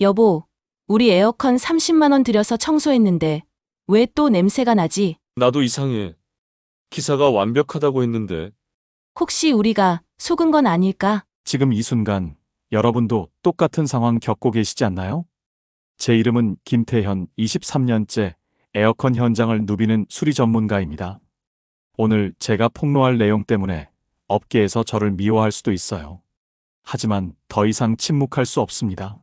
여보, 우리 에어컨 30만원 들여서 청소했는데 왜 또 냄새가 나지? 나도 이상해. 기사가 완벽하다고 했는데 혹시 우리가 속은 건 아닐까? 지금 이 순간 여러분도 똑같은 상황 겪고 계시지 않나요? 제 이름은 김태현 23년째 에어컨 현장을 누비는 수리 전문가입니다. 오늘 제가 폭로할 내용 때문에 업계에서 저를 미워할 수도 있어요. 하지만 더 이상 침묵할 수 없습니다.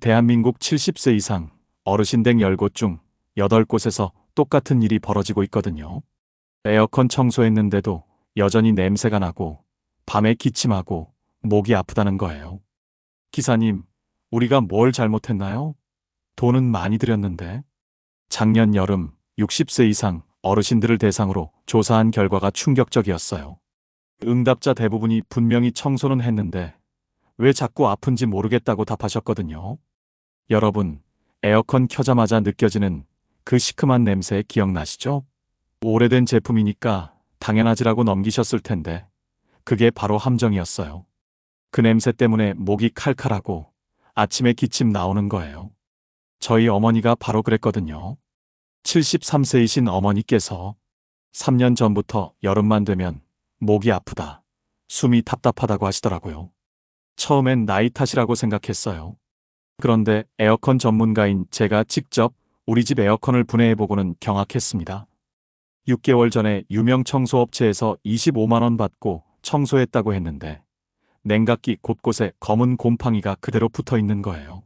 대한민국 70세 이상 어르신 댁 10곳 중 8곳에서 똑같은 일이 벌어지고 있거든요. 에어컨 청소했는데도 여전히 냄새가 나고 밤에 기침하고 목이 아프다는 거예요. 기사님, 우리가 뭘 잘못했나요? 돈은 많이 들였는데. 작년 여름 60세 이상 어르신들을 대상으로 조사한 결과가 충격적이었어요. 응답자 대부분이 분명히 청소는 했는데 왜 자꾸 아픈지 모르겠다고 답하셨거든요. 여러분, 에어컨 켜자마자 느껴지는 그 시큼한 냄새 기억나시죠? 오래된 제품이니까 당연하지라고 넘기셨을 텐데 그게 바로 함정이었어요. 그 냄새 때문에 목이 칼칼하고 아침에 기침 나오는 거예요. 저희 어머니가 바로 그랬거든요. 73세이신 어머니께서 3년 전부터 여름만 되면 목이 아프다, 숨이 답답하다고 하시더라고요. 처음엔 나이 탓이라고 생각했어요. 그런데 에어컨 전문가인 제가 직접 우리 집 에어컨을 분해해보고는 경악했습니다. 6개월 전에 유명 청소업체에서 25만원 받고 청소했다고 했는데 냉각기 곳곳에 검은 곰팡이가 그대로 붙어 있는 거예요.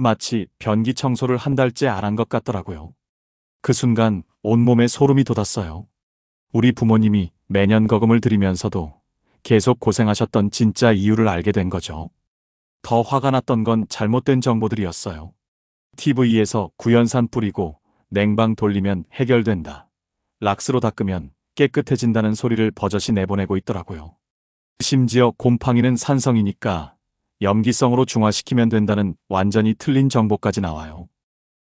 마치 변기 청소를 한 달째 안 한 것 같더라고요. 그 순간 온몸에 소름이 돋았어요. 우리 부모님이 매년 거금을 들이면서도 계속 고생하셨던 진짜 이유를 알게 된 거죠. 더 화가 났던 건 잘못된 정보들이었어요. TV에서 구연산 뿌리고 냉방 돌리면 해결된다. 락스로 닦으면 깨끗해진다는 소리를 버젓이 내보내고 있더라고요. 심지어 곰팡이는 산성이니까 염기성으로 중화시키면 된다는 완전히 틀린 정보까지 나와요.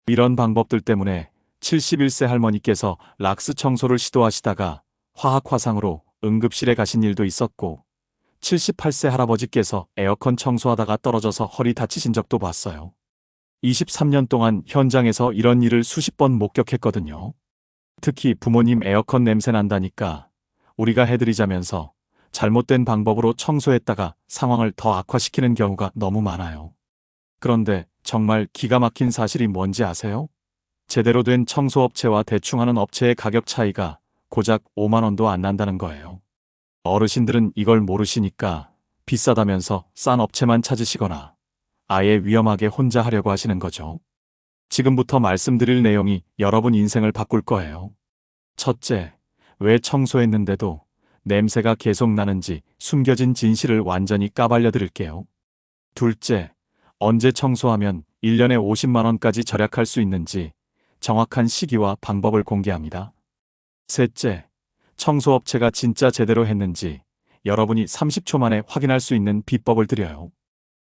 이런 방법들 때문에 71세 할머니께서 락스 청소를 시도하시다가 화학 화상으로 응급실에 가신 일도 있었고 78세 할아버지께서 에어컨 청소하다가 떨어져서 허리 다치신 적도 봤어요. 23년 동안 현장에서 이런 일을 수십 번 목격했거든요. 특히 부모님 에어컨 냄새 난다니까 우리가 해드리자면서 잘못된 방법으로 청소했다가 상황을 더 악화시키는 경우가 너무 많아요. 그런데 정말 기가 막힌 사실이 뭔지 아세요? 제대로 된 청소업체와 대충하는 업체의 가격 차이가 고작 5만원도 안 난다는 거예요. 어르신들은 이걸 모르시니까 비싸다면서 싼 업체만 찾으시거나 아예 위험하게 혼자 하려고 하시는 거죠. 지금부터 말씀드릴 내용이 여러분 인생을 바꿀 거예요. 첫째, 왜 청소했는데도 냄새가 계속 나는지 숨겨진 진실을 완전히 까발려 드릴게요. 둘째, 언제 청소하면 1년에 50만원까지 절약할 수 있는지 정확한 시기와 방법을 공개합니다. 셋째, 청소업체가 진짜 제대로 했는지 여러분이 30초 만에 확인할 수 있는 비법을 드려요.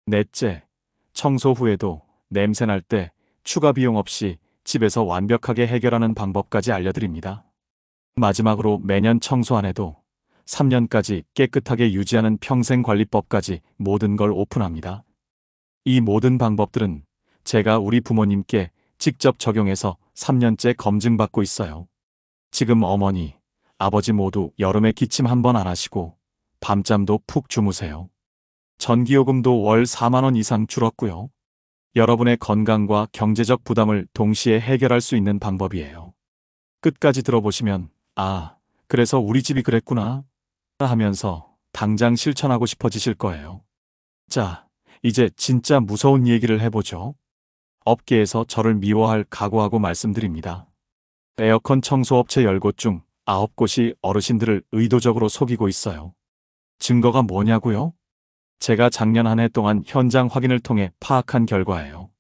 넷째, 청소 후에도 냄새 날 때 추가 비용 없이 집에서 완벽하게 해결하는 방법까지 알려드립니다. 마지막으로 매년 청소 안 해도 3년까지 깨끗하게 유지하는 평생관리법까지 모든 걸 오픈합니다. 이 모든 방법들은 제가 우리 부모님께 직접 적용해서 3년째 검증받고 있어요. 지금 어머니, 아버지 모두 여름에 기침 한 번 안 하시고 밤잠도 푹 주무세요. 전기요금도 월 4만원 이상 줄었고요. 여러분의 건강과 경제적 부담을 동시에 해결할 수 있는 방법이에요. 끝까지 들어보시면, 아, 그래서 우리 집이 그랬구나. 하면서 당장 실천하고 싶어지실 거예요. 자, 이제 진짜 무서운 얘기를 해보죠. 업계에서 저를 미워할 각오하고 말씀드립니다. 에어컨 청소업체 10곳 중 9곳이 어르신들을 의도적으로 속이고 있어요. 증거가 뭐냐고요? 제가 작년 한 해 동안 현장 확인을 통해 파악한 결과예요.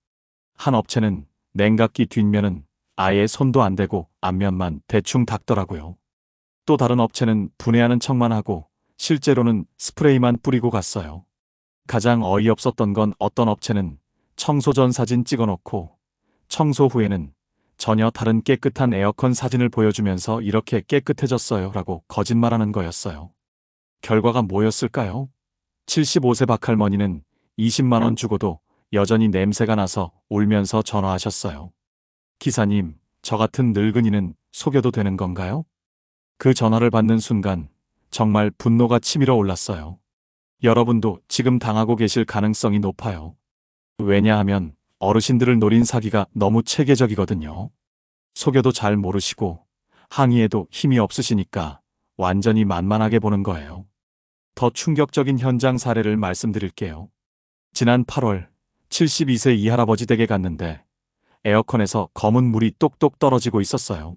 한 업체는 냉각기 뒷면은 아예 손도 안 대고 앞면만 대충 닦더라고요. 또 다른 업체는 분해하는 척만 하고 실제로는 스프레이만 뿌리고 갔어요. 가장 어이없었던 건 어떤 업체는 청소 전 사진 찍어놓고 청소 후에는 전혀 다른 깨끗한 에어컨 사진을 보여주면서 이렇게 깨끗해졌어요 라고 거짓말하는 거였어요. 결과가 뭐였을까요? 75세 박할머니는 20만원 주고도 여전히 냄새가 나서 울면서 전화하셨어요. 기사님, 저 같은 늙은이는 속여도 되는 건가요? 그 전화를 받는 순간 정말 분노가 치밀어 올랐어요. 여러분도 지금 당하고 계실 가능성이 높아요. 왜냐하면 어르신들을 노린 사기가 너무 체계적이거든요. 속여도 잘 모르시고 항의에도 힘이 없으시니까 완전히 만만하게 보는 거예요. 더 충격적인 현장 사례를 말씀드릴게요. 지난 8월 72세 이 할아버지 댁에 갔는데 에어컨에서 검은 물이 똑똑 떨어지고 있었어요.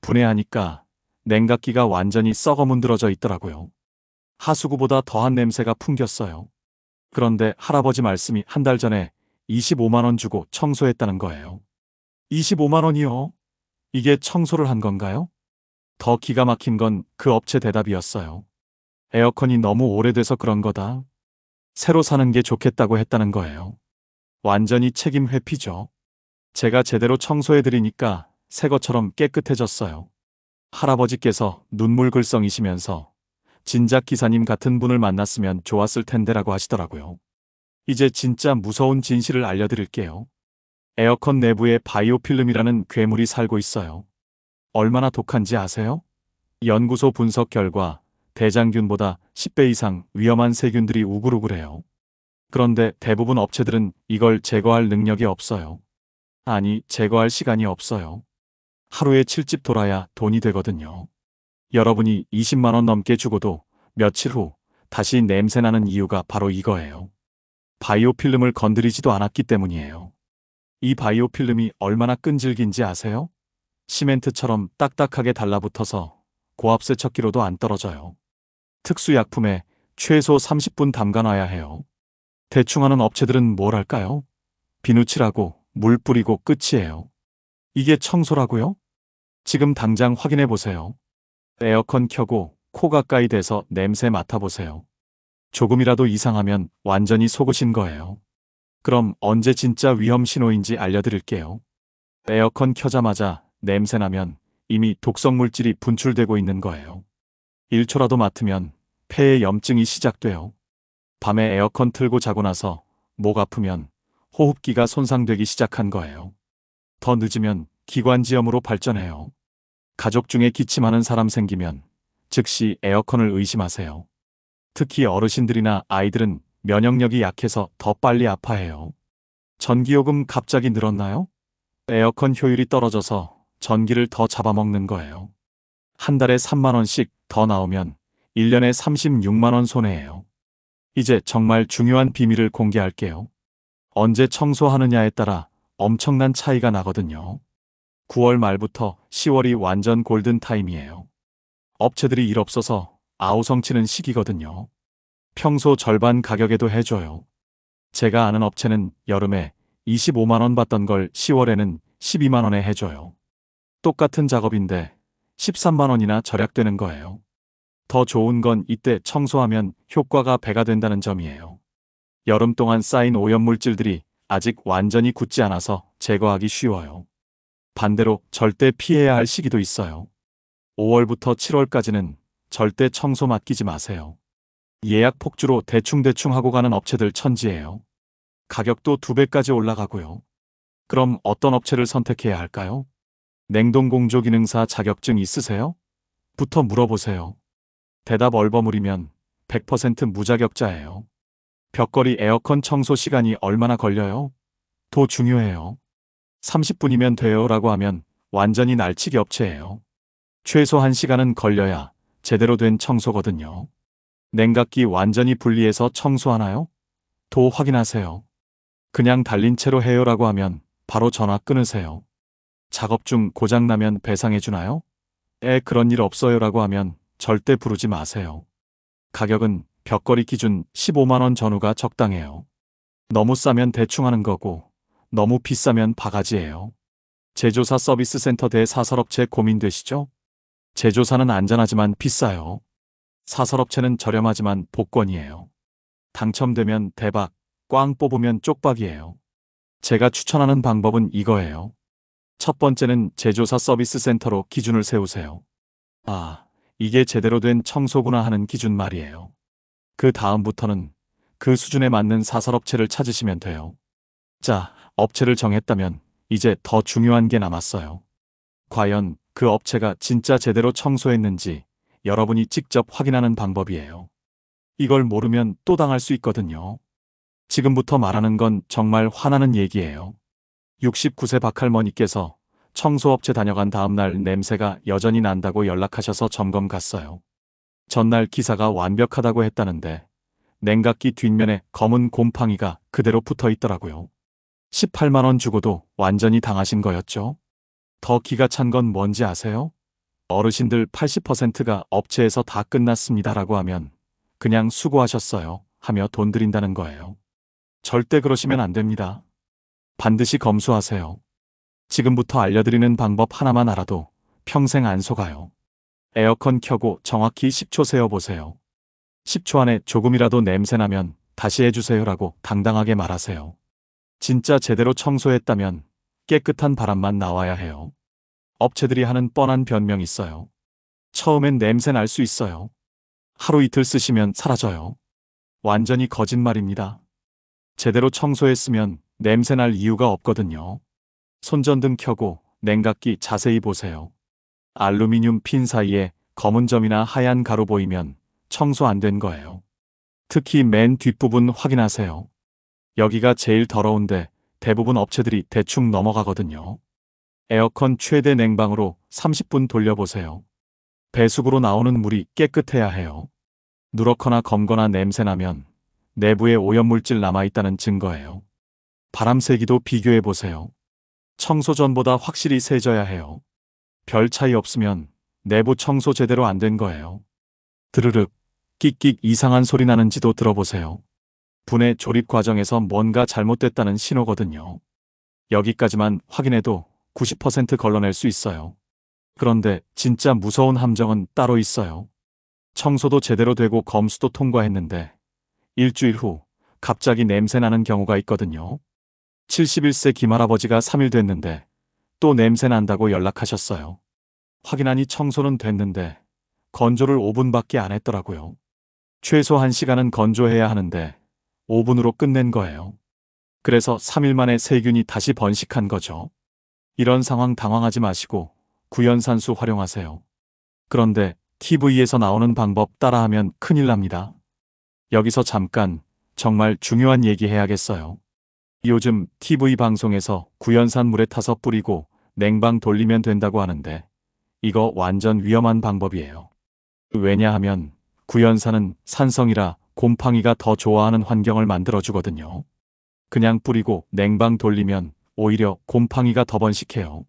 분해하니까 냉각기가 완전히 썩어 문드러져 있더라고요. 하수구보다 더한 냄새가 풍겼어요. 그런데 할아버지 말씀이 한 달 전에 25만원 주고 청소했다는 거예요. 25만원이요? 이게 청소를 한 건가요? 더 기가 막힌 건 그 업체 대답이었어요. 에어컨이 너무 오래돼서 그런 거다. 새로 사는 게 좋겠다고 했다는 거예요. 완전히 책임 회피죠. 제가 제대로 청소해드리니까 새 것처럼 깨끗해졌어요. 할아버지께서 눈물 글썽이시면서 진작 기사님 같은 분을 만났으면 좋았을 텐데라고 하시더라고요. 이제 진짜 무서운 진실을 알려드릴게요. 에어컨 내부에 바이오필름이라는 괴물이 살고 있어요. 얼마나 독한지 아세요? 연구소 분석 결과 대장균보다 10배 이상 위험한 세균들이 우글우글해요. 그런데 대부분 업체들은 이걸 제거할 능력이 없어요. 아니, 제거할 시간이 없어요. 하루에 7집 돌아야 돈이 되거든요. 여러분이 20만원 넘게 주고도 며칠 후 다시 냄새나는 이유가 바로 이거예요. 바이오필름을 건드리지도 않았기 때문이에요. 이 바이오필름이 얼마나 끈질긴지 아세요? 시멘트처럼 딱딱하게 달라붙어서 고압 세척기로도 안 떨어져요. 특수약품에 최소 30분 담가놔야 해요. 대충 하는 업체들은 뭘 할까요? 비누칠하고 물 뿌리고 끝이에요. 이게 청소라고요? 지금 당장 확인해 보세요. 에어컨 켜고 코 가까이 대서 냄새 맡아보세요. 조금이라도 이상하면 완전히 속으신 거예요. 그럼 언제 진짜 위험 신호인지 알려드릴게요. 에어컨 켜자마자 냄새 나면 이미 독성 물질이 분출되고 있는 거예요. 1초라도 맡으면 폐에 염증이 시작돼요. 밤에 에어컨 틀고 자고 나서 목 아프면 호흡기가 손상되기 시작한 거예요. 더 늦으면 기관지염으로 발전해요. 가족 중에 기침하는 사람 생기면 즉시 에어컨을 의심하세요. 특히 어르신들이나 아이들은 면역력이 약해서 더 빨리 아파해요. 전기요금 갑자기 늘었나요? 에어컨 효율이 떨어져서 전기를 더 잡아먹는 거예요. 한 달에 3만원씩 더 나오면 1년에 36만원 손해예요. 이제 정말 중요한 비밀을 공개할게요. 언제 청소하느냐에 따라 엄청난 차이가 나거든요. 9월 말부터 10월이 완전 골든 타임이에요. 업체들이 일 없어서 아우성치는 시기거든요. 평소 절반 가격에도 해줘요. 제가 아는 업체는 여름에 25만원 받던 걸 10월에는 12만원에 해줘요. 똑같은 작업인데 13만원이나 절약되는 거예요. 더 좋은 건 이때 청소하면 효과가 배가 된다는 점이에요. 여름 동안 쌓인 오염물질들이 아직 완전히 굳지 않아서 제거하기 쉬워요. 반대로 절대 피해야 할 시기도 있어요. 5월부터 7월까지는 절대 청소 맡기지 마세요. 예약 폭주로 대충대충 하고 가는 업체들 천지예요. 가격도 두 배까지 올라가고요. 그럼 어떤 업체를 선택해야 할까요? 냉동공조 기능사 자격증 있으세요? 부터 물어보세요. 대답 얼버무리면 100% 무자격자예요. 벽걸이 에어컨 청소 시간이 얼마나 걸려요? 더 중요해요. 30분이면 돼요 라고 하면 완전히 날치기 업체예요. 최소 1시간은 걸려야 제대로 된 청소거든요. 냉각기 완전히 분리해서 청소하나요? 도 확인하세요. 그냥 달린 채로 해요라고 하면 바로 전화 끊으세요. 작업 중 고장나면 배상해주나요? 에, 그런 일 없어요라고 하면 절대 부르지 마세요. 가격은 벽걸이 기준 15만원 전후가 적당해요. 너무 싸면 대충 하는 거고, 너무 비싸면 바가지예요. 제조사 서비스 센터 대 사설업체 고민되시죠? 제조사는 안전하지만 비싸요. 사설업체는 저렴하지만 복권이에요. 당첨되면 대박, 꽝 뽑으면 쪽박이에요. 제가 추천하는 방법은 이거예요. 첫 번째는 제조사 서비스 센터로 기준을 세우세요. 아, 이게 제대로 된 청소구나 하는 기준 말이에요. 그 다음부터는 그 수준에 맞는 사설업체를 찾으시면 돼요. 자, 업체를 정했다면 이제 더 중요한 게 남았어요. 과연 그 업체가 진짜 제대로 청소했는지 여러분이 직접 확인하는 방법이에요. 이걸 모르면 또 당할 수 있거든요. 지금부터 말하는 건 정말 화나는 얘기예요. 69세 박할머니께서 청소업체 다녀간 다음날 냄새가 여전히 난다고 연락하셔서 점검 갔어요. 전날 기사가 완벽하다고 했다는데 냉각기 뒷면에 검은 곰팡이가 그대로 붙어 있더라고요. 18만원 주고도 완전히 당하신 거였죠? 더 기가 찬 건 뭔지 아세요? 어르신들 80%가 업체에서 다 끝났습니다라고 하면 그냥 수고하셨어요 하며 돈 드린다는 거예요. 절대 그러시면 안 됩니다. 반드시 검수하세요. 지금부터 알려드리는 방법 하나만 알아도 평생 안 속아요. 에어컨 켜고 정확히 10초 세어보세요. 10초 안에 조금이라도 냄새나면 다시 해주세요라고 당당하게 말하세요. 진짜 제대로 청소했다면 깨끗한 바람만 나와야 해요. 업체들이 하는 뻔한 변명 있어요. 처음엔 냄새 날 수 있어요. 하루 이틀 쓰시면 사라져요. 완전히 거짓말입니다. 제대로 청소했으면 냄새 날 이유가 없거든요. 손전등 켜고 냉각기 자세히 보세요. 알루미늄 핀 사이에 검은 점이나 하얀 가루 보이면 청소 안 된 거예요. 특히 맨 뒷부분 확인하세요. 여기가 제일 더러운데 대부분 업체들이 대충 넘어가거든요. 에어컨 최대 냉방으로 30분 돌려보세요. 배수구로 나오는 물이 깨끗해야 해요. 누렇거나 검거나 냄새나면 내부에 오염물질 남아있다는 증거예요. 바람 세기도 비교해 보세요. 청소 전보다 확실히 세져야 해요. 별 차이 없으면 내부 청소 제대로 안 된 거예요. 드르륵, 끽끽 이상한 소리 나는지도 들어보세요. 분해 조립 과정에서 뭔가 잘못됐다는 신호거든요. 여기까지만 확인해도 90% 걸러낼 수 있어요. 그런데 진짜 무서운 함정은 따로 있어요. 청소도 제대로 되고 검수도 통과했는데 일주일 후 갑자기 냄새 나는 경우가 있거든요. 71세 김할아버지가 3일 됐는데 또 냄새 난다고 연락하셨어요. 확인하니 청소는 됐는데 건조를 5분밖에 안 했더라고요. 최소 1시간은 건조해야 하는데 5분으로 끝낸 거예요. 그래서 3일 만에 세균이 다시 번식한 거죠. 이런 상황 당황하지 마시고 구연산수 활용하세요. 그런데 TV에서 나오는 방법 따라하면 큰일 납니다. 여기서 잠깐 정말 중요한 얘기 해야겠어요. 요즘 TV 방송에서 구연산 물에 타서 뿌리고 냉방 돌리면 된다고 하는데 이거 완전 위험한 방법이에요. 왜냐하면 구연산은 산성이라 곰팡이가 더 좋아하는 환경을 만들어주거든요. 그냥 뿌리고 냉방 돌리면 오히려 곰팡이가 더 번식해요.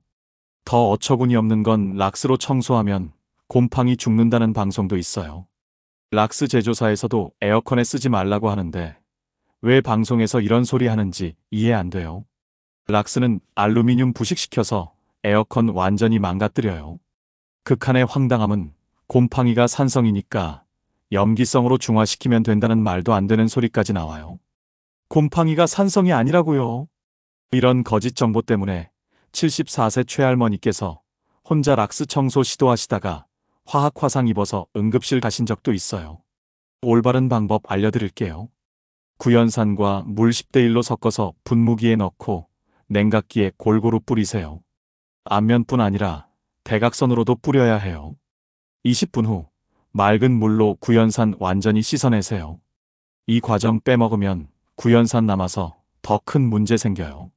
더 어처구니 없는 건 락스로 청소하면 곰팡이 죽는다는 방송도 있어요. 락스 제조사에서도 에어컨에 쓰지 말라고 하는데 왜 방송에서 이런 소리 하는지 이해 안 돼요. 락스는 알루미늄 부식시켜서 에어컨 완전히 망가뜨려요. 극한의 황당함은 곰팡이가 산성이니까 염기성으로 중화시키면 된다는 말도 안 되는 소리까지 나와요. 곰팡이가 산성이 아니라고요. 이런 거짓 정보 때문에 74세 최할머니께서 혼자 락스 청소 시도하시다가 화학 화상 입어서 응급실 가신 적도 있어요. 올바른 방법 알려드릴게요. 구연산과 물 10대 1로 섞어서 분무기에 넣고 냉각기에 골고루 뿌리세요. 앞면뿐 아니라 대각선으로도 뿌려야 해요. 20분 후 맑은 물로 구연산 완전히 씻어내세요. 이 과정 빼먹으면 구연산 남아서 더 큰 문제 생겨요.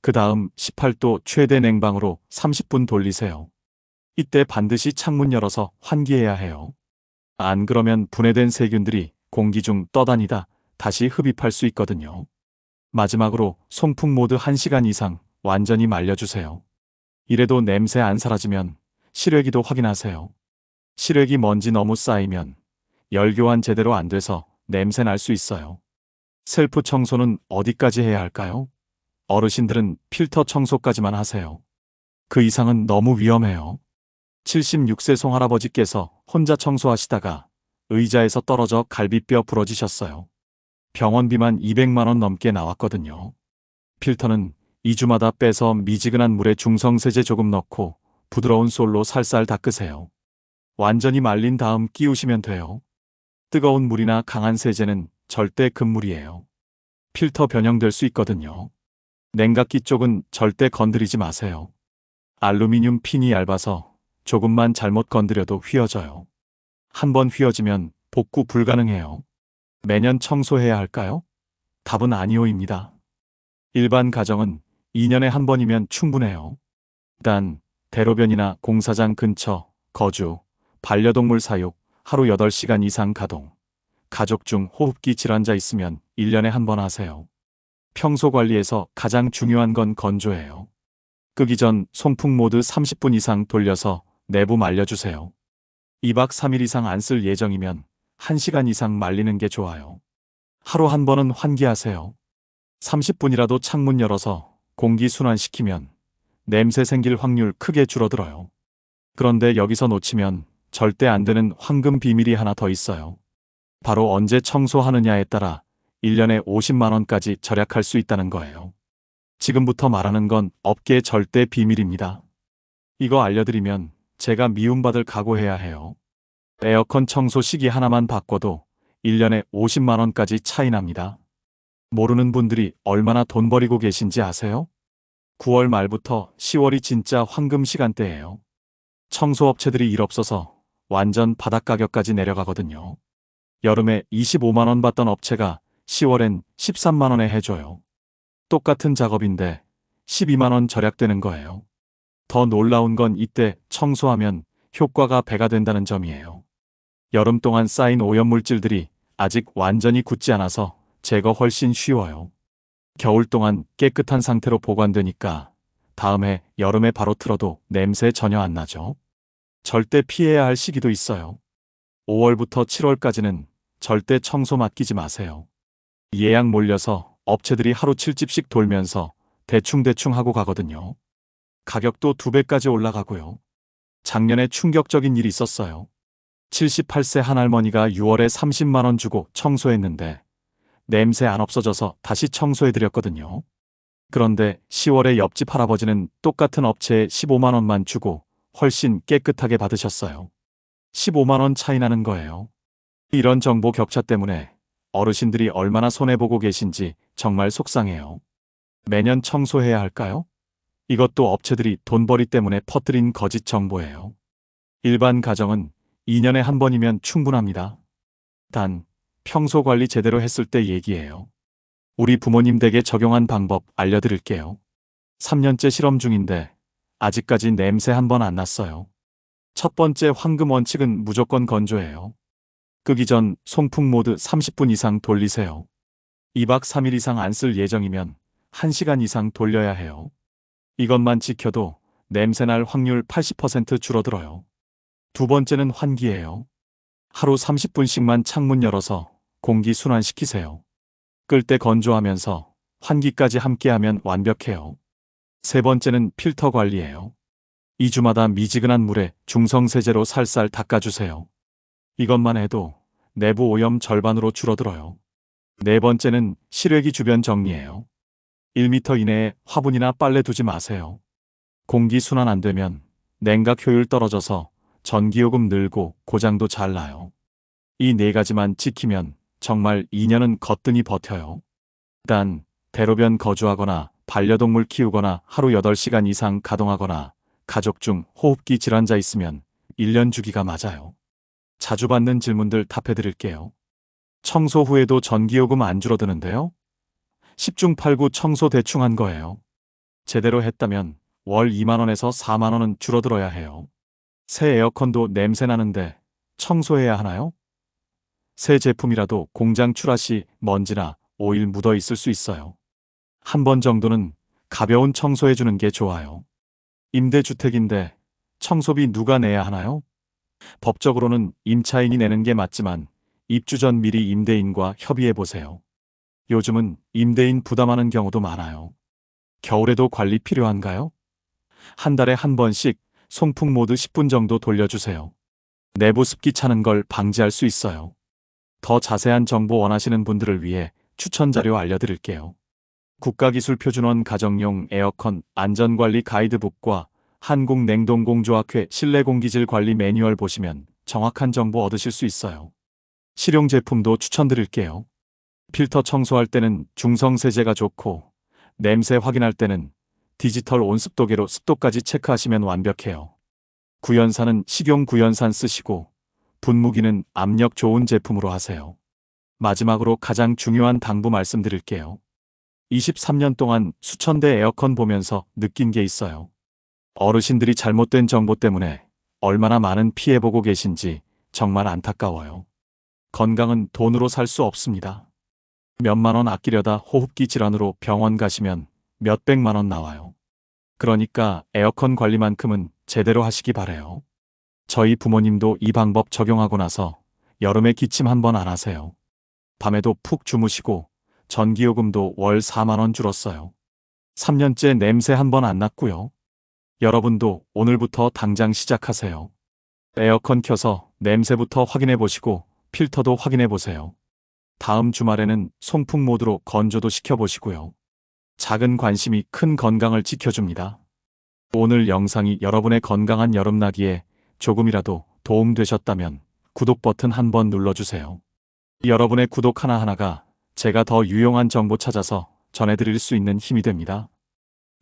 그 다음 18도 최대 냉방으로 30분 돌리세요. 이때 반드시 창문 열어서 환기해야 해요. 안 그러면 분해된 세균들이 공기 중 떠다니다 다시 흡입할 수 있거든요. 마지막으로 송풍 모드 1시간 이상 완전히 말려주세요. 이래도 냄새 안 사라지면 실외기도 확인하세요. 실외기 먼지 너무 쌓이면 열교환 제대로 안 돼서 냄새 날 수 있어요. 셀프 청소는 어디까지 해야 할까요? 어르신들은 필터 청소까지만 하세요. 그 이상은 너무 위험해요. 76세 송할아버지께서 혼자 청소하시다가 의자에서 떨어져 갈비뼈 부러지셨어요. 병원비만 200만원 넘게 나왔거든요. 필터는 2주마다 빼서 미지근한 물에 중성세제 조금 넣고 부드러운 솔로 살살 닦으세요. 완전히 말린 다음 끼우시면 돼요. 뜨거운 물이나 강한 세제는 절대 금물이에요. 필터 변형될 수 있거든요. 냉각기 쪽은 절대 건드리지 마세요. 알루미늄 핀이 얇아서 조금만 잘못 건드려도 휘어져요. 한번 휘어지면 복구 불가능해요. 매년 청소해야 할까요? 답은 아니오입니다. 일반 가정은 2년에 한 번이면 충분해요. 단, 대로변이나 공사장 근처, 거주, 반려동물 사육, 하루 8시간 이상 가동, 가족 중 호흡기 질환자 있으면 1년에 한 번 하세요. 평소 관리에서 가장 중요한 건 건조예요. 끄기 전 송풍 모드 30분 이상 돌려서 내부 말려주세요. 2박 3일 이상 안 쓸 예정이면 1시간 이상 말리는 게 좋아요. 하루 한 번은 환기하세요. 30분이라도 창문 열어서 공기 순환시키면 냄새 생길 확률 크게 줄어들어요. 그런데 여기서 놓치면 절대 안 되는 황금 비밀이 하나 더 있어요. 바로 언제 청소하느냐에 따라 1년에 50만 원까지 절약할 수 있다는 거예요. 지금부터 말하는 건 업계 절대 비밀입니다. 이거 알려드리면 제가 미움받을 각오해야 해요. 에어컨 청소 시기 하나만 바꿔도 1년에 50만 원까지 차이 납니다. 모르는 분들이 얼마나 돈 버리고 계신지 아세요? 9월 말부터 10월이 진짜 황금 시간대예요. 청소업체들이 일 없어서 완전 바닥 가격까지 내려가거든요. 여름에 25만 원 받던 업체가 10월엔 13만 원에 해줘요. 똑같은 작업인데 12만 원 절약되는 거예요. 더 놀라운 건 이때 청소하면 효과가 배가 된다는 점이에요. 여름 동안 쌓인 오염물질들이 아직 완전히 굳지 않아서 제거 훨씬 쉬워요. 겨울 동안 깨끗한 상태로 보관되니까 다음해 여름에 바로 틀어도 냄새 전혀 안 나죠. 절대 피해야 할 시기도 있어요. 5월부터 7월까지는 절대 청소 맡기지 마세요. 예약 몰려서 업체들이 하루 7집씩 돌면서 대충대충 하고 가거든요. 가격도 두 배까지 올라가고요. 작년에 충격적인 일이 있었어요. 78세 한 할머니가 6월에 30만원 주고 청소했는데 냄새 안 없어져서 다시 청소해드렸거든요. 그런데 10월에 옆집 할아버지는 똑같은 업체에 15만원만 주고 훨씬 깨끗하게 받으셨어요. 15만원 차이 나는 거예요. 이런 정보 격차 때문에 어르신들이 얼마나 손해보고 계신지 정말 속상해요. 매년 청소해야 할까요? 이것도 업체들이 돈벌이 때문에 퍼뜨린 거짓 정보예요. 일반 가정은 2년에 한 번이면 충분합니다. 단, 평소 관리 제대로 했을 때 얘기예요. 우리 부모님 댁에 적용한 방법 알려드릴게요. 3년째 실험 중인데 아직까지 냄새 한 번 안 났어요. 첫 번째 황금 원칙은 무조건 건조해요. 끄기 전 송풍 모드 30분 이상 돌리세요. 2박 3일 이상 안 쓸 예정이면 1시간 이상 돌려야 해요. 이것만 지켜도 냄새날 확률 80% 줄어들어요. 두 번째는 환기예요. 하루 30분씩만 창문 열어서 공기 순환시키세요. 끌 때 건조하면서 환기까지 함께하면 완벽해요. 세 번째는 필터 관리예요. 2주마다 미지근한 물에 중성세제로 살살 닦아주세요. 이것만 해도 내부 오염 절반으로 줄어들어요. 네 번째는 실외기 주변 정리예요. 1m 이내에 화분이나 빨래 두지 마세요. 공기 순환 안 되면 냉각 효율 떨어져서 전기요금 늘고 고장도 잘 나요. 이 네 가지만 지키면 정말 2년은 거뜬히 버텨요. 단, 대로변 거주하거나 반려동물 키우거나 하루 8시간 이상 가동하거나 가족 중 호흡기 질환자 있으면 1년 주기가 맞아요. 자주 받는 질문들 답해드릴게요. 청소 후에도 전기요금 안 줄어드는데요? 10중 8구 청소 대충 한 거예요. 제대로 했다면 월 2만원에서 4만원은 줄어들어야 해요. 새 에어컨도 냄새 나는데 청소해야 하나요? 새 제품이라도 공장 출하 시 먼지나 오일 묻어 있을 수 있어요. 한 번 정도는 가벼운 청소해 주는 게 좋아요. 임대주택인데 청소비 누가 내야 하나요? 법적으로는 임차인이 내는 게 맞지만 입주 전 미리 임대인과 협의해 보세요. 요즘은 임대인 부담하는 경우도 많아요. 겨울에도 관리 필요한가요? 한 달에 한 번씩 송풍 모드 10분 정도 돌려주세요. 내부 습기 차는 걸 방지할 수 있어요. 더 자세한 정보 원하시는 분들을 위해 추천 자료 알려드릴게요. 국가기술표준원 가정용 에어컨 안전관리 가이드북과 한국냉동공조학회 실내공기질 관리 매뉴얼 보시면 정확한 정보 얻으실 수 있어요. 실용 제품도 추천드릴게요. 필터 청소할 때는 중성세제가 좋고 냄새 확인할 때는 디지털 온습도계로 습도까지 체크하시면 완벽해요. 구연산은 식용 구연산 쓰시고 분무기는 압력 좋은 제품으로 하세요. 마지막으로 가장 중요한 당부 말씀드릴게요. 23년 동안 수천 대 에어컨 보면서 느낀 게 있어요. 어르신들이 잘못된 정보 때문에 얼마나 많은 피해 보고 계신지 정말 안타까워요. 건강은 돈으로 살 수 없습니다. 몇만 원 아끼려다 호흡기 질환으로 병원 가시면 몇백만 원 나와요. 그러니까 에어컨 관리만큼은 제대로 하시기 바래요. 저희 부모님도 이 방법 적용하고 나서 여름에 기침 한 번 안 하세요. 밤에도 푹 주무시고 전기요금도 월 4만 원 줄었어요. 3년째 냄새 한 번 안 났고요. 여러분도 오늘부터 당장 시작하세요. 에어컨 켜서 냄새부터 확인해 보시고 필터도 확인해 보세요. 다음 주말에는 송풍 모드로 건조도 시켜 보시고요. 작은 관심이 큰 건강을 지켜줍니다. 오늘 영상이 여러분의 건강한 여름나기에 조금이라도 도움되셨다면 구독 버튼 한번 눌러주세요. 여러분의 구독 하나하나가 제가 더 유용한 정보 찾아서 전해드릴 수 있는 힘이 됩니다.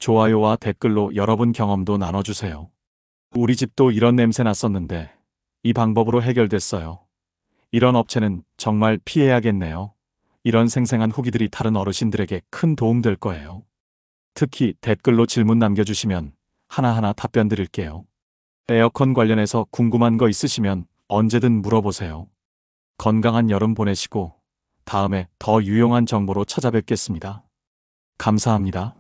좋아요와 댓글로 여러분 경험도 나눠주세요. 우리 집도 이런 냄새 났었는데 이 방법으로 해결됐어요. 이런 업체는 정말 피해야겠네요. 이런 생생한 후기들이 다른 어르신들에게 큰 도움 될 거예요. 특히 댓글로 질문 남겨주시면 하나하나 답변 드릴게요. 에어컨 관련해서 궁금한 거 있으시면 언제든 물어보세요. 건강한 여름 보내시고 다음에 더 유용한 정보로 찾아뵙겠습니다. 감사합니다.